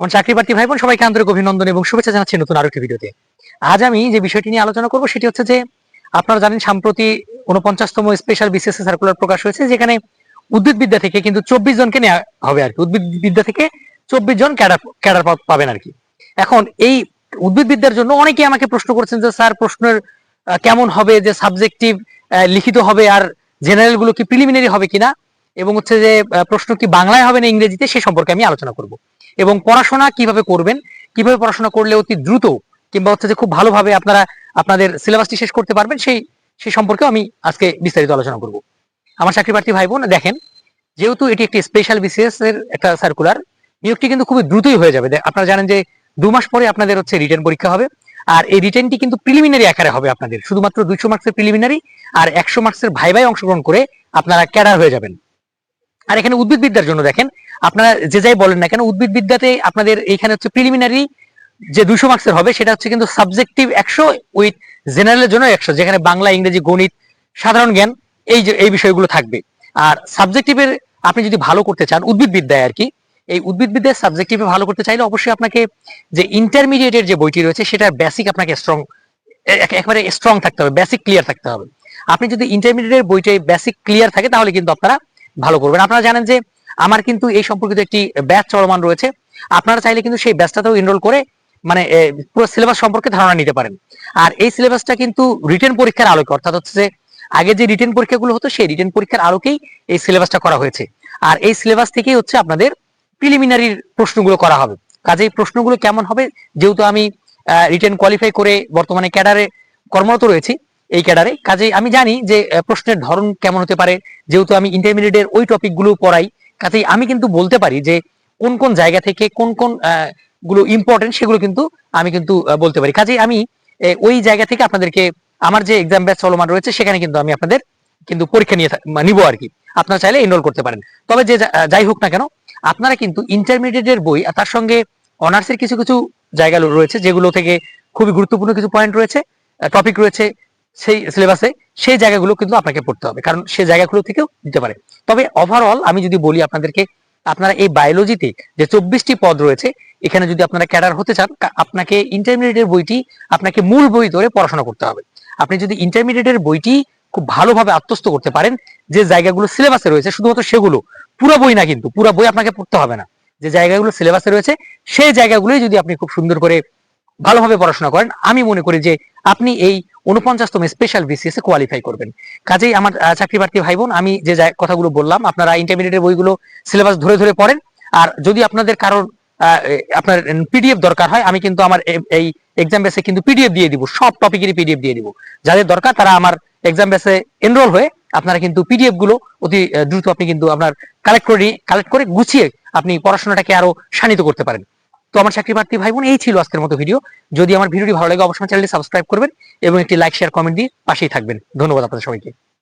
আমার চাকরি প্রার্থী ভাই বোন সবাইকে আন্তরিক অভিনন্দন এবং শুভেচ্ছা জানাচ্ছি নতুন আরও একটি ভিডিওতে। আজ আমি যে বিষয়টি নিয়ে আলোচনা করব সেটি হচ্ছে যে, আপনারা জানেন সম্প্রতি উনপঞ্চাশতম স্পেশাল বিসিএস সার্কুলার প্রকাশ হয়েছে, যেখানে উদ্ভিদ বিদ্যা থেকে কিন্তু চব্বিশ জনকে নেওয়া হবে আর কি। উদ্ভিদ বিদ্যা থেকে চব্বিশ জন ক্যাডার ক্যাডার পাবেন আর কি। এখন এই উদ্ভিদ বিদ্যার জন্য অনেকে আমাকে প্রশ্ন করেছেন যে, স্যার, প্রশ্নের কেমন হবে? যে সাবজেক্টিভ লিখিত হবে আর জেনারেলগুলো কি প্রিলিমিনারি হবে কিনা? এবং হচ্ছে যে প্রশ্ন কি বাংলায় হবে না ইংরেজিতে সে সম্পর্কে আমি আলোচনা করব। এবং পড়াশোনা কীভাবে করবেন? কীভাবে পড়াশোনা করলে অতি দ্রুত কিংবা হচ্ছে যে খুব ভালোভাবে আপনারা আপনাদের সিলেবাসটি শেষ করতে পারবেন, সেই সেই সম্পর্কেও আমি আজকে বিস্তারিত আলোচনা করব। আমার চাকরি প্রার্থী ভাই বোন দেখেন, যেহেতু এটি একটি স্পেশাল বিসিএস এর একটা সার্কুলার নিয়োগটি কিন্তু খুবই দ্রুতই হয়ে যাবে। আপনারা জানেন যে দু মাস পরে আপনাদের হচ্ছে রিটার্ন পরীক্ষা হবে, আর এই রিটার্নটি কিন্তু প্রিলিমিনারি আকারে হবে আপনাদের। শুধুমাত্র দুইশো মার্কসের প্রিলিমিনারি আর একশো মার্কসের ভাই ভাই অংশগ্রহণ করে আপনারা ক্যাডার হয়ে যাবেন। আর এখানে উদ্ভিদবিদ্যার জন্য দেখেন আপনারা যে যাই বলেন না কেন, উদ্ভিদ বিদ্যাতে আপনাদের এখানে হচ্ছে প্রিলিমিনারি যে দুশো মার্কসের হবে, সেটা হচ্ছে কিন্তু সাবজেক্টিভ একশো উইথ জেনারেলের জন্য একশো, যেখানে বাংলা, ইংরেজি, গণিত, সাধারণ জ্ঞান, এই যে, এই বিষয়গুলো থাকবে। আর সাবজেক্টিভের আপনি যদি ভালো করতে চান, উদ্ভিদ বিদ্যায় আর কি, এই উদ্ভিদ বিদ্যার সাবজেক্টিভে ভালো করতে চাইলে অবশ্যই আপনাকে যে ইন্টারমিডিয়েটের যে বইটি রয়েছে, সেটার বেসিক আপনাকে স্ট্রং একেবারে স্ট্রং থাকতে হবে বেসিক ক্লিয়ার থাকতে হবে। আপনি যদি ইন্টারমিডিয়েটের বইটাই বেসিক ক্লিয়ার থাকে, তাহলে কিন্তু আপনারা ভালো করবেন। আপনারা জানেন যে আমার কিন্তু এই সম্পর্কিত একটি ব্যাচ চলমান রয়েছে। আপনারা চাইলে কিন্তু সেই ব্যাচটাতেও এনরোল করে মানে পুরো সিলেবাস সম্পর্কে ধারণা নিতে পারেন। আর এই সিলেবাসটা কিন্তু রিটেন পরীক্ষার আলোকে, অর্থাৎ হচ্ছে যে, আগে যে রিটেন পরীক্ষাগুলো হতো, সেই রিটেন পরীক্ষার আলোকেই এই সিলেবাসটা করা হয়েছে। আর এই সিলেবাস থেকেই হচ্ছে আপনাদের প্রিলিমিনারির প্রশ্নগুলো করা হবে। কাজে এই প্রশ্নগুলো কেমন হবে, যেহেতু আমি রিটেন কোয়ালিফাই করে বর্তমানে ক্যাডারে কর্মরত রয়েছি এই ক্যাডারে কাজে আমি জানি যে প্রশ্নের ধরন কেমন হতে পারে। যেহেতু আমি ইন্টারমিডিয়েটের ওই টপিকগুলো পড়াই কাজেই আমি কিন্তু বলতে পারি যে কোন কোন জায়গা থেকে কোন কোনগুলো ইম্পর্টেন্ট সেগুলো কিন্তু আমি কিন্তু বলতে পারি। কাজেই আমি ওই জায়গা থেকে আপনাদেরকে আমার যে এক্সাম ব্যাচ চলমান রয়েছে সেখানে কিন্তু আমি আপনাদের কিন্তু পরীক্ষা নিয়ে নিব আর কি। আপনারা চাইলে এনরোল করতে পারেন। তবে যে যাই হোক না কেন, আপনারা কিন্তু ইন্টারমিডিয়েটের বই তার সঙ্গে অনার্সের কিছু কিছু জায়গা রয়েছে যেগুলো থেকে খুবই গুরুত্বপূর্ণ কিছু পয়েন্ট রয়েছে টপিক রয়েছে। সেই সিলেবাসে সেই জায়গাগুলো কিন্তু আপনাকে পড়তে হবে। কারণ সেই জায়গাগুলো থেকেও দিতে পারে। তবে ওভারঅল আমি যদি বলি আপনাদেরকে, আপনারা এই বায়োলজিতে যে চব্বিশটি পদ রয়েছে, এখানে যদি আপনারা ক্যাডার হতে চান আপনাকে ইন্টারমিডিয়েটের বইটি, আপনাকে মূল বই ধরে পড়াশোনা করতে হবে। আপনি যদি ইন্টারমিডিয়েটের বইটি খুব ভালোভাবে আত্মস্থ করতে পারেন, যে জায়গাগুলো সিলেবাসে রয়েছে, শুধুমাত্র সেগুলো, পুরো বই না কিন্তু, পুরো বই আপনাকে পড়তে হবে না। যে জায়গাগুলো সিলেবাসে রয়েছে, সেই জায়গাগুলোই যদি আপনি খুব সুন্দর করে ভালোভাবে পড়াশোনা করেন, আমি মনে করি যে আপনি এই উনপঞ্চাশতম স্পেশাল বিসিএস এ কোয়ালিফাই করবেন। কাজেই আমার চাকরি প্রার্থী ভাই বোন আমি যে কথাগুলো বললাম, আপনারা ইন্টারমিডিয়েটের বইগুলো সিলেবাস ধরে ধরে পড়েন। আর যদি আপনাদের কারোর আপনার পিডিএফ দরকার হয়, আমি কিন্তু আমার এই এক্সাম বেসে কিন্তু পিডিএফ দিয়ে দিব, সব টপিকেরই পিডিএফ দিয়ে দিব। যাদের দরকার, তারা আমার এক্সাম বেসে এনরোল হয়ে আপনারা কিন্তু পিডিএফগুলো অতি দ্রুত আপনি কিন্তু আপনার কালেক্ট করে কালেক্ট করে গুছিয়ে আপনি পড়াশোনাটাকে আরও শানিত করতে পারেন। তো আমার চাকরি প্রার্থী ভাই বোন এই ছিল আজকের মতো ভিডিও যদি আমার ভিডিওটি ভালো লাগে, অবশ্যই চ্যানেলটি সাবস্ক্রাইব করবেন এবং একটি লাইক শেয়ার কমেন্ট দিয়ে পাশেই থাকবেন। ধন্যবাদ আপনাদের সবাইকে।